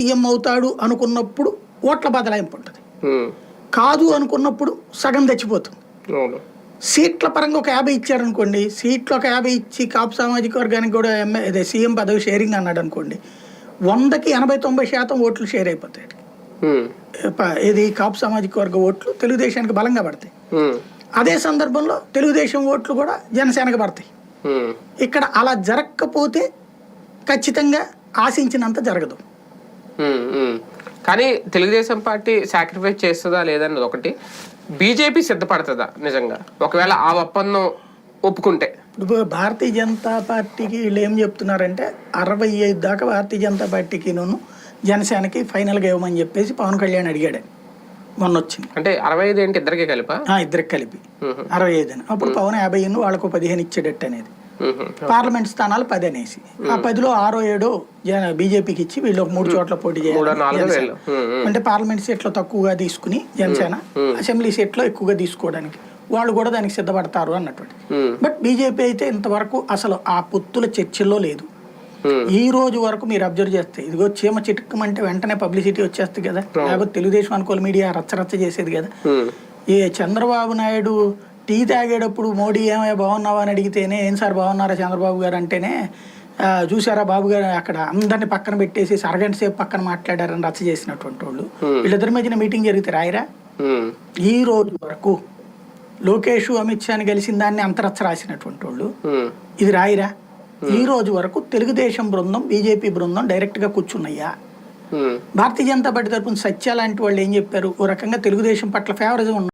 CM అవుతాడు అనుకున్నప్పుడు ఓట్ల బదలాయింపు ఉంటుంది. కాదు అనుకున్నప్పుడు సగం తెచ్చిపోతుంది. సీట్ల పరంగా ఒక యాభై ఇచ్చారనుకోండి సీట్లు ఒక యాభై ఇచ్చి కాపు సామాజిక వర్గానికి కూడా ఎంఏ అదే సీఎం పదవి షేరింగ్ అన్నాడు అనుకోండి వందకి ఎనభై తొంభై శాతం ఓట్లు షేర్ అయిపోతాయి ఇది కాపు సామాజిక వర్గ ఓట్లు తెలుగుదేశానికి బలంగా పడతాయి. అదే సందర్భంలో తెలుగుదేశం ఓట్లు కూడా జనసేనకు పడతాయి. ఇక్కడ అలా జరగకపోతే ఖచ్చితంగా ఆశించినంత జరగదు. కానీ తెలుగుదేశం పార్టీ సాక్రిఫైస్ చేస్తుందా లేదన్నది ఒకటి. బీజేపీ సిద్ధపడుతుందా నిజంగా? ఒకవేళ ఆ ఒప్పందం ఒప్పుకుంటే. ఇప్పుడు భారతీయ జనతా పార్టీకి వీళ్ళు ఏం చెప్తున్నారంటే అరవై ఐదు దాకా భారతీయ జనతా పార్టీకి నూను జనసేనకి ఫైనల్గా ఇవ్వమని చెప్పేసి పవన్ కళ్యాణ్ అడిగాడు. మొన్న వచ్చింది అంటే అరవై ఐదు ఏంటి ఇద్దరికి కలిపా? ఇద్దరికి కలిపి. అరవై ఐదు అని. అప్పుడు పవన్ యాభై ఎన్ను వాళ్ళకు పదిహేను ఇచ్చేటట్టు అనేది పార్లమెంట్ స్థానాలు పది అనేసి. ఆ పదిలో ఆరో ఏడో బీజేపీకి ఇచ్చి వీళ్ళు ఒక మూడు చోట్ల పోటీ చేయాలి. అంటే పార్లమెంట్ సీట్లు తక్కువగా తీసుకుని జనసేన అసెంబ్లీ సీట్లో ఎక్కువగా తీసుకోవడానికి. వాళ్ళు కూడా దానికి సిద్ధపడతారు అన్నటువంటి. బట్ బీజేపీ అయితే ఇంతవరకు అసలు ఆ పొత్తుల చర్చల్లో లేదు. ఈ రోజు వరకు మీరు అబ్జర్వ్ చేస్తే ఇదిగో చీమ చిటుక్కమంటే వెంటనే పబ్లిసిటీ వచ్చేస్తుంది కదా. లేకపోతే తెలుగుదేశం అనుకూల మీడియా రచ్చరచ్చ చేసేది కదా. ఈ చంద్రబాబు నాయుడు టీ తాగేటప్పుడు మోడీ ఏమయ్యా బాగున్నావా అని అడిగితేనే ఏం సార్ బాగున్నారా చంద్రబాబు గారు? అంటేనే "ఆ, చూసారా బాబు గారు అక్కడ అందరిని పక్కన పెట్టేసి అరగంట సేపు పక్కన మాట్లాడారని రచ్చ చేసినటువంటి వాళ్ళు. వీళ్ళిద్దరి మధ్యన మీటింగ్ జరిగితే రాయరా? ఈ రోజు వరకు లోకేష్ అమిత్ షాని కలిసిన దాన్ని అంతరచ్చ రాసినటువంటి వాళ్ళు. ఇది రాయిరా? ఈ రోజు వరకు తెలుగుదేశం బృందం బీజేపీ బృందం డైరెక్ట్గా కూర్చున్నాయా? ఉమ్, భారతీయ జనతా పార్టీ తరపున సత్య లాంటి వాళ్ళు ఏం చెప్పారు? ఓ రకంగా తెలుగుదేశం పట్ల ఫేవరిజం